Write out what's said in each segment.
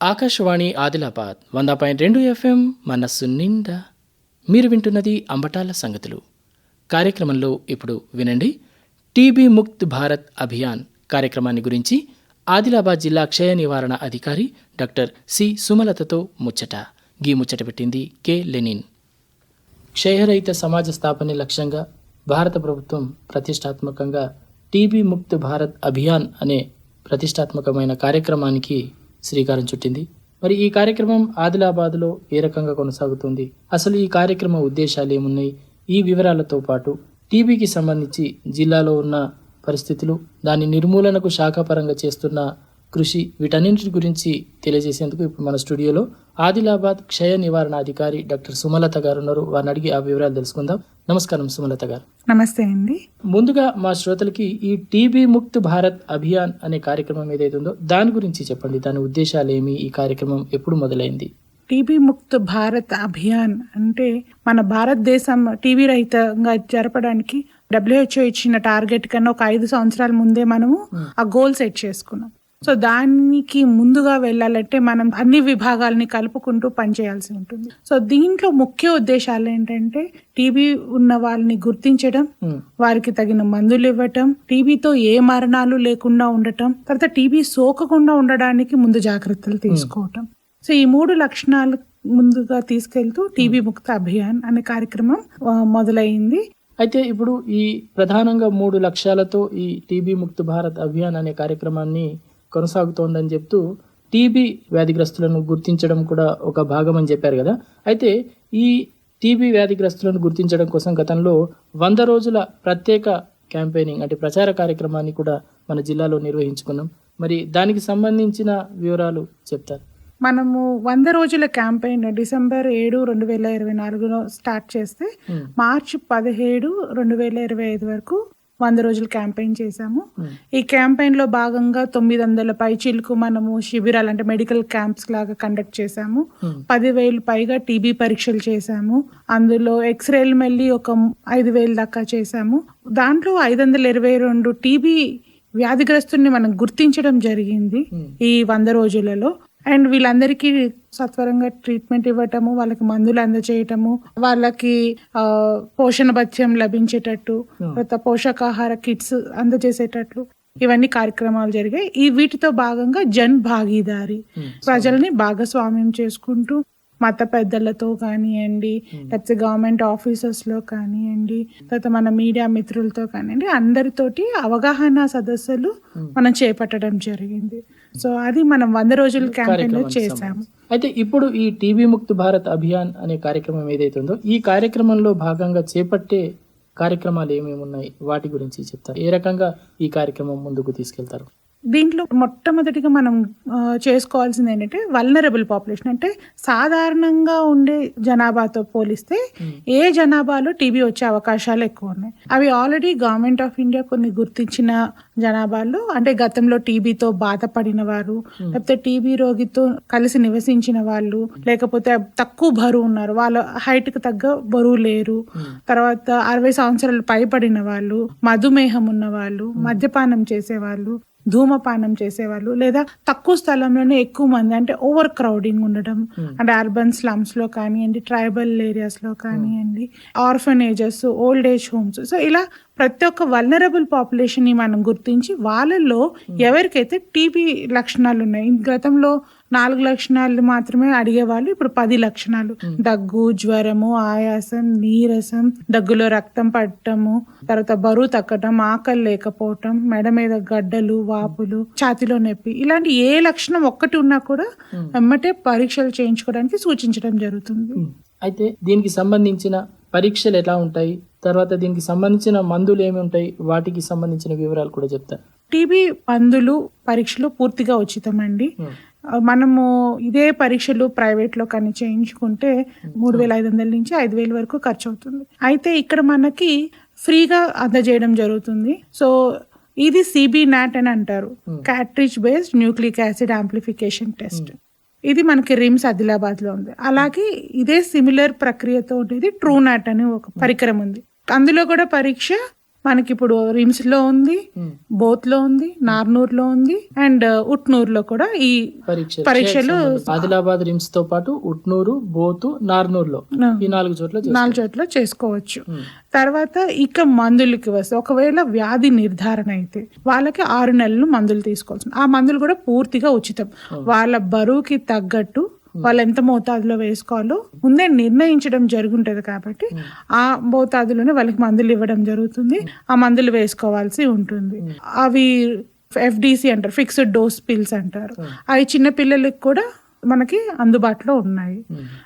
ఆకాశవాణి ఆదిలాబాద్ వంద పాయింట్ రెండు ఎఫ్ఎం మనస్సు నిండా మీరు వింటున్నది అంబటాల సంగతులు. కార్యక్రమంలో ఇప్పుడు వినండి. టీబీ ముక్త్ భారత్ అభియాన్ కార్యక్రమాన్ని గురించి ఆదిలాబాద్ జిల్లా క్షయ నివారణ అధికారి డాక్టర్ సి సుమలతతో ముచ్చట. గీ ముచ్చట పెట్టింది కె లెనిన్. క్షయరహిత సమాజ స్థాపనే లక్ష్యంగా భారత ప్రభుత్వం ప్రతిష్టాత్మకంగా టీబీ ముక్త్ భారత్ అభియాన్ అనే ప్రతిష్టాత్మకమైన కార్యక్రమానికి శ్రీకారం చుట్టింది. మరి ఈ కార్యక్రమం ఆదిలాబాద్లో ఏ రకంగా కొనసాగుతుంది? అసలు ఈ కార్యక్రమ ఉద్దేశాలు ఏమున్నాయి ఈ వివరాలతో పాటు టీబీకి సంబంధించి జిల్లాలో ఉన్న పరిస్థితులు దాని నిర్మూలనకు శాఖాపరంగా చేస్తున్న కృషి వీటన్నింటి గురించి తెలియజేసేందుకు ఇప్పుడు మన స్టూడియోలో ఆదిలాబాద్ క్షయ నివారణ అధికారి డాక్టర్ సుమలత గారు ఉన్నారు వారిని అడిగి ఆ వివరాలు తెలుసుకుందాం. నమస్కారం సుమలత గారు. నమస్తే అండి. ముందుగా మా శ్రోతలకి ఈ టీబీ ముక్త్ భారత్ అభియాన్ అనే కార్యక్రమం ఏదైతే ఉందో దాని గురించి చెప్పండి. దాని ఉద్దేశాలు ఏమి ఈ కార్యక్రమం ఎప్పుడు మొదలైంది? టీబీ ముక్త్ భారత్ అభియాన్ అంటే మన భారతదేశం టీబీ రహితంగా జరపడానికి డబ్ల్యూహెచ్ఓ ఇచ్చిన టార్గెట్ కన్నా ఒక ఐదు సంవత్సరాల ముందే మనము ఆ గోల్ సెట్ చేసుకున్నాం. సో దానికి ముందుగా వెళ్ళాలంటే మనం అన్ని విభాగాలని కలుపుకుంటూ పనిచేయాల్సి ఉంటుంది. సో దీంట్లో ముఖ్య ఉద్దేశాలు ఏంటంటే టీబీ ఉన్న వాళ్ళని గుర్తించడం వారికి తగిన మందులు ఇవ్వటం టీబీతో ఏ మరణాలు లేకుండా ఉండటం తర్వాత టీబీ సోకకుండా ఉండడానికి ముందు జాగ్రత్తలు తీసుకోవటం. సో ఈ మూడు లక్షణాలు ముందుగా తీసుకెళ్తూ టీబీ ముక్త అభియాన్ అనే కార్యక్రమం మొదలైంది. అయితే ఇప్పుడు ఈ ప్రధానంగా మూడు లక్ష్యాలతో ఈ టీబీ ముక్త్ భారత్ అభియాన్ అనే కార్యక్రమాన్ని కొనసాగుతోందని చెప్తూ టీబీ వ్యాధిగ్రస్తులను గుర్తించడం కూడా ఒక భాగం అని చెప్పారు కదా. అయితే ఈ టీబీ వ్యాధిగ్రస్తులను గుర్తించడం కోసం గతంలో వంద రోజుల ప్రత్యేక క్యాంపెయినింగ్ అంటే ప్రచార కార్యక్రమాన్ని కూడా మన జిల్లాలో నిర్వహించుకున్నాం. మరి దానికి సంబంధించిన వివరాలు చెప్తారు. మనము వంద రోజుల క్యాంపెయిన్ డిసెంబర్ ఏడు రెండు వేల ఇరవై నాలుగులో స్టార్ట్ చేస్తే మార్చి పదిహేడు రెండు వేల ఇరవై ఐదు వరకు వంద రోజుల క్యాంపెయిన్ చేశాము. ఈ క్యాంపెయిన్లో భాగంగా తొమ్మిది వందల పైచీలకు మనము శిబిరాలు అంటే మెడికల్ క్యాంప్స్ లాగా కండక్ట్ చేశాము. పదివేలు పైగా టీబీ పరీక్షలు చేశాము. అందులో ఎక్స్రేలు మళ్ళీ ఒక ఐదు వేలు దాకా చేశాము. దాంట్లో ఐదు వందల ఇరవై రెండు టీబీ వ్యాధిగ్రస్తుల్ని మనం గుర్తించడం జరిగింది ఈ వంద రోజులలో. అండ్ వీళ్ళందరికీ సత్వరంగా ట్రీట్మెంట్ ఇవ్వటము వాళ్ళకి మందులు అందజేయటము వాళ్ళకి ఆ, పోషణ భత్యం లభించేటట్టు తర్వాత పోషకాహార కిట్స్ అందజేసేటట్లు ఇవన్నీ కార్యక్రమాలు జరిగాయి. ఈ వీటితో భాగంగా జన్ భాగీదారి ఉమ్, ప్రజల్ని భాగస్వామ్యం చేసుకుంటూ మత పెద్దలతో కానివ్వండి లేకపోతే గవర్నమెంట్ ఆఫీసర్స్లో కానివ్వండి తర్వాత మన మీడియా మిత్రులతో కానివ్వండి అందరితోటి అవగాహన సదస్సులు మనం చేపట్టడం జరిగింది. సో అది మనం వంద రోజుల క్యాంపెయిన్లో కార్యక్రమానికి చేసాము అయితే ఇప్పుడు ఈ టీబీ ముక్త్ భారత్ అభియాన్ అనే కార్యక్రమం ఏదైతే ఉందో ఈ కార్యక్రమంలో భాగంగా చేపట్టే కార్యక్రమాలు ఏమేమి ఉన్నాయి వాటి గురించి చెప్తారు? ఏ రకంగా ఈ కార్యక్రమం ముందుకు తీసుకెళ్తారు? దీంట్లో మొట్టమొదటిగా మనం చేసుకోవాల్సింది ఏంటంటే వల్నరబుల్ పాపులేషన్ అంటే సాధారణంగా ఉండే జనాభాతో పోలిస్తే ఏ జనాభాలో టీబీ వచ్చే అవకాశాలు ఎక్కువ ఉన్నాయి. అవి ఆల్రెడీ గవర్నమెంట్ ఆఫ్ ఇండియా కొన్ని గుర్తించిన జనాభాలో అంటే గతంలో టీబీతో బాధపడిన వారు లేకపోతే టీబీ రోగితో కలిసి నివసించిన వాళ్ళు లేకపోతే తక్కువ బరువు ఉన్నారు వాళ్ళ హైట్కి తగ్గ బరువు లేరు. తర్వాత అరవై సంవత్సరాలు పైబడిన వాళ్ళు మధుమేహం ఉన్న వాళ్ళు మద్యపానం చేసేవాళ్ళు ధూమపానం చేసేవాళ్ళు లేదా తక్కువ స్థలంలోనే ఎక్కువ మంది అంటే ఓవర్ క్రౌడింగ్ ఉండడం అంటే అర్బన్ స్లమ్స్లో కానివ్వండి ట్రైబల్ ఏరియాస్లో కానివ్వండి orphanages old age homes so ఇలా ప్రతి ఒక్క వల్నరబుల్ పాపులేషన్ని మనం గుర్తించి వాళ్ళల్లో ఎవరికైతే టీబీ లక్షణాలు ఉన్నాయి గతంలో నాలుగు లక్షణాలు మాత్రమే అడిగేవాళ్ళు. ఇప్పుడు పది లక్షణాలు. దగ్గు జ్వరము ఆయాసం నీరసం దగ్గులో రక్తం పట్టము తర్వాత బరువు తగ్గటం ఆకలి లేకపోవటం మెడ మీద గడ్డలు వాపులు ఛాతిలో నొప్పి. ఇలాంటి ఏ లక్షణం ఒక్కటి ఉన్నా కూడా వెమ్మటే పరీక్షలు చేయించుకోవడానికి సూచించడం జరుగుతుంది. అయితే దీనికి సంబంధించిన పరీక్షలు ఎలా ఉంటాయి? తర్వాత దీనికి సంబంధించిన మందులు ఏమి ఉంటాయి? వాటికి సంబంధించిన వివరాలు కూడా చెప్తారు టీబీ మందులు పరీక్షలు పూర్తిగా ఉచితమండి. ఉమ్, ఆ, మనము ఇదే పరీక్షలు ప్రైవేట్లో కానీ చేయించుకుంటే మూడు వేల ఐదు వందల నుంచి ఐదు వేల వరకు ఖర్చు అవుతుంది అయితే ఇక్కడ మనకి ఫ్రీగా అందజేయడం జరుగుతుంది. సో ఇది సిబి నాట్ అని అంటారు. Cartridge based nucleic acid amplification test ఇది మనకి రిమ్స్ ఆదిలాబాద్లో ఉంది. అలాగే ఇదే సిమిలర్ ప్రక్రియతో ఉండేది ట్రూ నాట్ అని ఒక పరికరం ఉంది. అందులో కూడా పరీక్ష మనకి ఇప్పుడు రిమ్స్లో ఉంది. బోత్లో ఉంది నార్నూర్లో ఉంది అండ్ ఉట్నూర్లో కూడా ఈ పరీక్షలు ఆదిలాబాద్ రిమ్స్తో పాటు ఉట్నూరు బోతు నార్నూర్లో ఆ, ఈ నాలుగు చోట్ల. నాలుగు చోట్ల చేసుకోవచ్చు. తర్వాత ఇక మందులకి వస్తే ఒకవేళ వ్యాధి నిర్ధారణ అయితే వాళ్ళకి ఆరు నెలలు మందులు తీసుకోవాల్సి ఆ మందులు కూడా పూర్తిగా ఉచితం వాళ్ళ బరువుకి తగ్గట్టు వాళ్ళు ఎంత మోతాదులో వేసుకోవాలో ముందే నిర్ణయించడం జరుగుంటది కాబట్టి ఆ మోతాదులోనే వాళ్ళకి మందులు ఇవ్వడం జరుగుతుంది. ఆ మందులు వేసుకోవాల్సి ఉంటుంది. అవి ఎఫ్డిసి అంటారు ఫిక్స్డ్ డోస్ పిల్స్ అంటారు. అవి చిన్న పిల్లలకి కూడా మనకి అందుబాటులో ఉన్నాయి.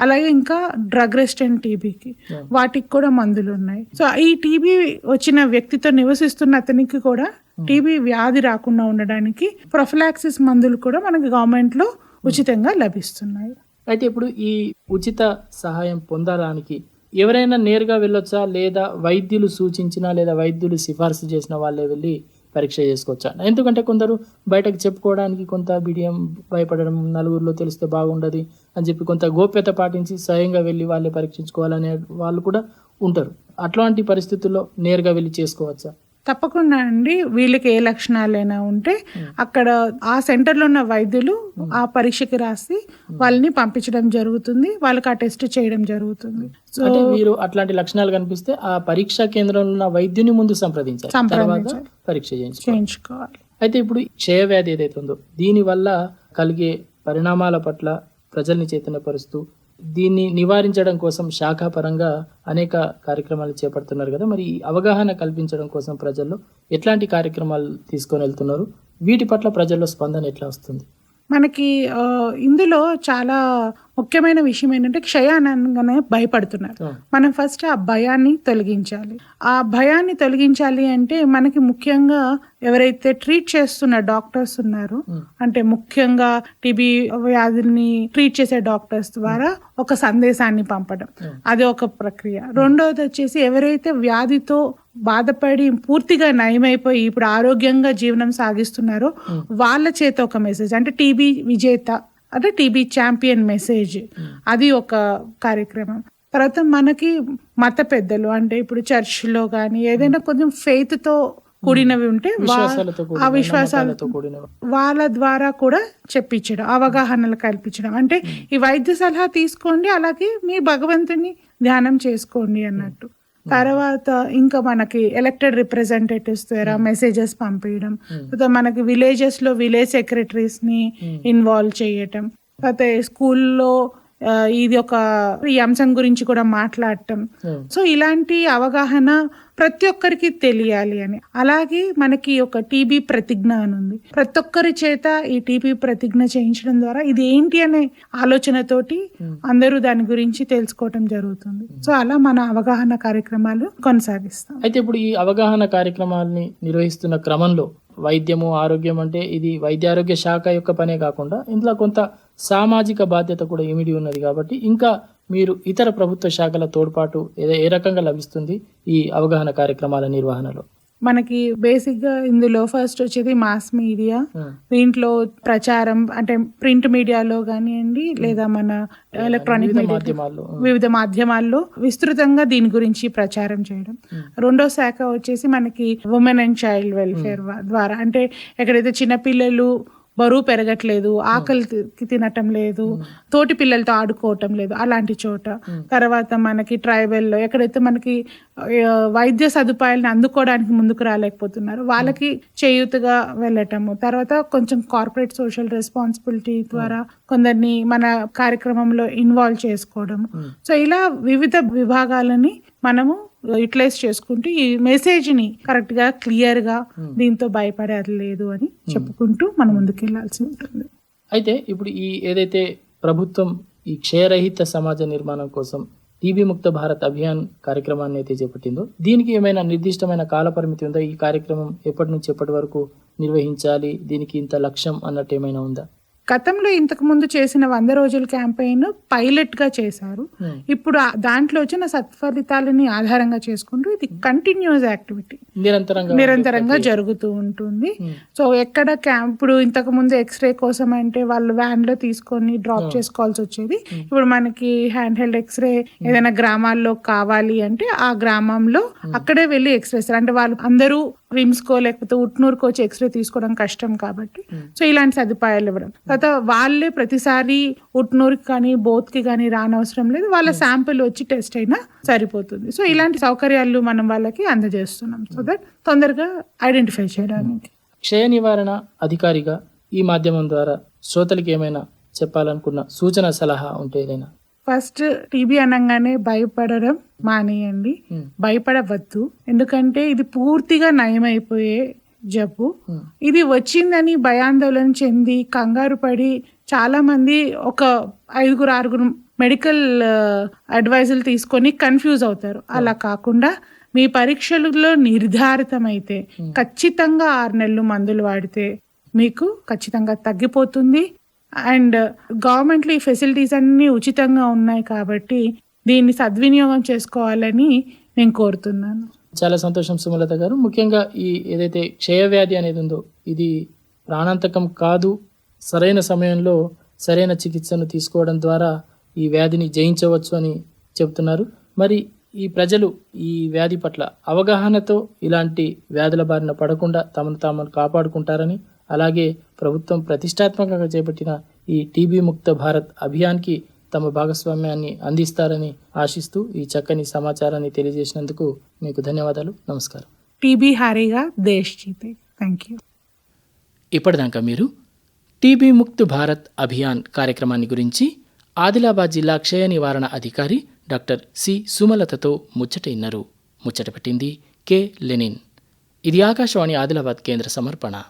అలాగే ఇంకా డ్రగ్ రెసిస్టెంట్ టీబీకి వాటికి కూడా మందులు ఉన్నాయి. సో ఈ టీబీ వచ్చిన వ్యక్తితో నివసిస్తున్న అతనికి కూడా టీబీ వ్యాధి రాకుండా ఉండడానికి ప్రొఫలాక్సిస్ మందులు కూడా మనకి గవర్నమెంట్లో ఉచితంగా లభిస్తున్నాయి. అయితే ఇప్పుడు ఈ ఉచిత సహాయం పొందడానికి ఎవరైనా నేరుగా వెళ్ళొచ్చా? లేదా వైద్యులు సూచించిన లేదా వైద్యులు సిఫార్సు చేసిన వాళ్ళే వెళ్ళి పరీక్ష చేసుకోవచ్చా? ఎందుకంటే కొందరు బయటకు చెప్పుకోవడానికి కొంత బిడియం భయపడడం నలుగురిలో తెలిస్తే బాగుండదు అని చెప్పి కొంత గోప్యత పాటించి స్వయంగా వెళ్ళి వాళ్ళే పరీక్షించుకోవాలనే వాళ్ళు కూడా ఉంటారు. అట్లాంటి పరిస్థితుల్లో నేరుగా వెళ్ళి చేసుకోవచ్చా? తప్పకుండా అండి. వీళ్ళకి ఏ లక్షణాలైనా ఉంటే అక్కడ ఆ సెంటర్లో ఉన్న వైద్యులు ఆ పరీక్షకి రాసి వాళ్ళని పంపించడం జరుగుతుంది. వాళ్ళకి ఆ టెస్ట్ చేయడం జరుగుతుంది. సో మీరు అట్లాంటి లక్షణాలు కనిపిస్తే ఆ పరీక్షా కేంద్రంలో ఉన్న వైద్యుని ముందు సంప్రదించాలి. తర్వాత. పరీక్ష చేయించుకోవాలి. చేయించుకోవాలి. అయితే ఇప్పుడు క్షయవ్యాధి ఏదైతే ఉందో దీని వల్ల కలిగే పరిణామాల పట్ల ప్రజల్ని చైతన్యపరుస్తూ దీన్ని నివారించడం కోసం శాఖాపరంగా అనేక కార్యక్రమాలు చేపడుతున్నారు కదా. మరి అవగాహన కల్పించడం కోసం ప్రజల్లో ఎట్లాంటి కార్యక్రమాలు తీసుకొని వెళ్తున్నారు? వీటి పట్ల ప్రజల్లో స్పందన ఎట్లా వస్తుంది? మనకి ఇందులో చాలా ముఖ్యమైన విషయం ఏంటంటే క్షయానంగానే భయపడుతున్నారు. మనం ఫస్ట్ ఆ భయాన్ని తొలగించాలి. ఆ భయాన్ని తొలగించాలి అంటే మనకి ముఖ్యంగా ఎవరైతే ట్రీట్ చేస్తున్న డాక్టర్స్ ఉన్నారో అంటే ముఖ్యంగా టీబీ వ్యాధుల్ని ట్రీట్ చేసే డాక్టర్స్ ద్వారా ఒక సందేశాన్ని పంపడం. అది ఒక ప్రక్రియ. రెండవది వచ్చేసి ఎవరైతే వ్యాధితో బాధపడి పూర్తిగా నయమైపోయి ఇప్పుడు ఆరోగ్యంగా జీవనం సాగిస్తున్నారో వాళ్ళ చేత ఒక మెసేజ్ అంటే టీబీ విజేత అంటే టీబీ ఛాంపియన్ మెసేజ్. అది ఒక కార్యక్రమం. తర్వాత మనకి మత పెద్దలు అంటే ఇప్పుడు చర్చ్లో కానీ ఏదైనా కొంచెం faith తో కూడినవి ఉంటే ఆ విశ్వాసాలతో కూడిన వాళ్ళ ద్వారా కూడా చెప్పించడం అవగాహనలు కల్పించడం. అంటే ఈ వైద్య సలహా తీసుకోండి అలాగే మీ భగవంతుని ధ్యానం చేసుకోండి అన్నట్టు. తర్వాత ఇంకా మనకి ఎలక్టెడ్ రిప్రజెంటేటివ్స్ ద్వారా మెసేజెస్ పంపించడం తర్వాత మనకి విలేజెస్లో విలేజ్ సెక్రటరీస్ని ఇన్వాల్వ్ చేయటం. తర్వాత స్కూల్లో ఇది ఒక ఈ అంశం గురించి కూడా మాట్లాడటం. ఉమ్, సో ఇలాంటి అవగాహన ప్రతి ఒక్కరికి తెలియాలి అని. అలాగే మనకి ఒక టీబీ ప్రతిజ్ఞ అని ఉంది. ప్రతి ఒక్కరి చేత ఈ టీబీ ప్రతిజ్ఞ చేయించడం ద్వారా ఇది ఏంటి అనే ఆలోచనతోటి అందరూ దాని గురించి తెలుసుకోవటం జరుగుతుంది. సో అలా మన అవగాహన కార్యక్రమాలు కొనసాగిస్తాం. అయితే ఇప్పుడు ఈ అవగాహన కార్యక్రమాల్ని నిర్వహిస్తున్న క్రమంలో వైద్యము ఆరోగ్యం అంటే ఇది వైద్య ఆరోగ్య శాఖ యొక్క పనే కాకుండా ఇందులో కొంత సామాజిక బాధ్యత కూడా ఇమిడి ఉన్నది కాబట్టి ఇంకా మీరు ఇతర ప్రభుత్వ శాఖల తోడ్పాటు ఏ- ఏ రకంగా లభిస్తుంది ఈ అవగాహన కార్యక్రమాల నిర్వహణలో? మనకి బేసిక్గా ఇందులో ఫస్ట్ వచ్చేది మాస్ మీడియా దీంట్లో ప్రచారం అంటే ప్రింట్ మీడియాలో కానివ్వండి లేదా మన ఎలక్ట్రానిక్ మీడియా వివిధ మాధ్యమాల్లో విస్తృతంగా దీని గురించి ప్రచారం చేయడం. రెండో శాఖ వచ్చేసి మనకి ఉమెన్ అండ్ చైల్డ్ వెల్ఫేర్ ద్వారా అంటే ఎక్కడైతే చిన్నపిల్లలు బరువు పెరగట్లేదు ఆకలి తి- తినటం లేదు తోటి పిల్లలతో ఆడుకోవటం లేదు అలాంటి చోట. తర్వాత మనకి ట్రైబల్లో ఎక్కడైతే మనకి వైద్య సదుపాయాలను అందుకోవడానికి ముందుకు రాలేకపోతున్నారు వాళ్ళకి చేయూతగా వెళ్ళటము. తర్వాత కొంచెం కార్పొరేట్ సోషల్ రెస్పాన్సిబిలిటీ ద్వారా కొందరిని మన కార్యక్రమంలో ఇన్వాల్వ్ చేసుకోవడం. సో ఇలా వివిధ విభాగాలని మనము యూటిలైజ్ చేసుకుంటూ ఈ మెసేజ్ని కరెక్ట్గా క్లియర్గా దీంతో భయపడేది లేదు అని చెప్పుకుంటూ మనం ముందుకెళ్ళాల్సి ఉంటుంది. అయితే ఇప్పుడు ఈ ఏదైతే ప్రభుత్వం ఈ క్షయరహిత సమాజ నిర్మాణం కోసం టీబీ ముక్త భారత్ అభియాన్ కార్యక్రమాన్ని అయితే చేపట్టిందో దీనికి ఏమైనా నిర్దిష్టమైన కాల పరిమితి ఉందా? ఈ కార్యక్రమం ఎప్పటి నుంచి ఎప్పటి వరకు నిర్వహించాలి? దీనికి ఇంత లక్ష్యం అన్నట్టు ఏమైనా ఉందా? గతంలో ఇంతకు ముందు చేసిన వంద రోజుల క్యాంపెయిన్ పైలట్గా చేశారు. Hmm. ఇప్పుడు దాంట్లో వచ్చిన సత్ఫలితాలని ఆధారంగా చేసుకుంటూ ఇది కంటిన్యూస్ యాక్టివిటీ నిరంతరంగా నిరంతరంగా జరుగుతూ ఉంటుంది. Hmm. సో ఎక్కడ క్యాంప్ ఇప్పుడు ఇంతకు ముందు ఎక్స్రే కోసం అంటే వాళ్ళు వ్యాన్లో తీసుకొని డ్రాప్ చేసుకోవాల్సి వచ్చేది. ఇప్పుడు మనకి హ్యాండ్ హెల్డ్ ఎక్స్రే ఏదైనా గ్రామాల్లో కావాలి అంటే ఆ గ్రామంలో అక్కడే వెళ్ళి ఎక్స్రే అంటే వాళ్ళు అందరూ రిమ్స్ కో లేకపోతే ఉట్నూరుకో వచ్చి ఎక్స్రే తీసుకోవడం కష్టం కాబట్టి. సో ఇలాంటి సదుపాయాలు ఇవ్వడం. తర్వాత వాళ్ళే ప్రతిసారి ఉట్నూరుకి కానీ బోత్కి కానీ రానవసరం లేదు. వాళ్ళ శాంపిల్ వచ్చి టెస్ట్ అయినా సరిపోతుంది. సో ఇలాంటి సౌకర్యాలు మనం వాళ్ళకి అందజేస్తున్నాం. సో దట్ తొందరగా ఐడెంటిఫై చేయడానికి. క్షయ నివారణ అధికారిగా ఈ మాధ్యమం ద్వారా శ్రోతలకి ఏమైనా చెప్పాలనుకున్న సూచన సలహా ఉంటే ఏదైనా ఫస్ట్ టీబీ అనగానే భయపడడం మానేయండి. Hmm. భయపడవద్దు. ఎందుకంటే ఇది పూర్తిగా నయమైపోయే జబ్బు. Hmm. ఇది వచ్చిందని భయాందోళన చెంది కంగారు పడి చాలా మంది ఒక ఐదుగురు ఆరుగురు మెడికల్ అడ్వైజులు తీసుకొని కన్ఫ్యూజ్ అవుతారు. అలా కాకుండా మీ పరీక్షలలో నిర్ధారితమైతే ఖచ్చితంగా ఆరు నెలలు మందులు వాడితే మీకు ఖచ్చితంగా తగ్గిపోతుంది. అండ్ గవర్నమెంట్లో ఈ ఫెసిలిటీస్ అన్నీ ఉచితంగా ఉన్నాయి కాబట్టి దీన్ని సద్వినియోగం చేసుకోవాలని నేను కోరుతున్నాను. చాలా సంతోషం సుమలత గారు. ముఖ్యంగా ఈ ఏదైతే క్షయవ్యాధి అనేది ఉందో ఇది ప్రాణాంతకం కాదు. సరైన సమయంలో సరైన చికిత్సను తీసుకోవడం ద్వారా ఈ వ్యాధిని జయించవచ్చు అని చెబుతున్నారు. మరి ఈ ప్రజలు ఈ వ్యాధి పట్ల అవగాహనతో ఇలాంటి వ్యాధుల బారిన పడకుండా తమను తాము కాపాడుకుంటారని అలాగే ప్రభుత్వం ప్రతిష్టాత్మకంగా చేపట్టిన ఈ టీబీ ముక్త భారత్ అభియాన్కి తమ భాగస్వామ్యాన్ని అందిస్తారని ఆశిస్తూ ఈ చక్కని సమాచారాన్ని తెలియజేసినందుకు మీకు ధన్యవాదాలు. నమస్కారం. టీబీ హారీగా దేశ్ జీతే. Thank you. ఇప్పటిదాకా మీరు టీబీ ముక్త్ భారత్ అభియాన్ కార్యక్రమాన్ని గురించి ఆదిలాబాద్ జిల్లా క్షయ నివారణ అధికారి డాక్టర్ సి సుమలతతో ముచ్చట ఇన్నారు. ముచ్చట పెట్టింది కె లెనిన్. ఇది ఆకాశవాణి ఆదిలాబాద్ కేంద్ర సమర్పణ.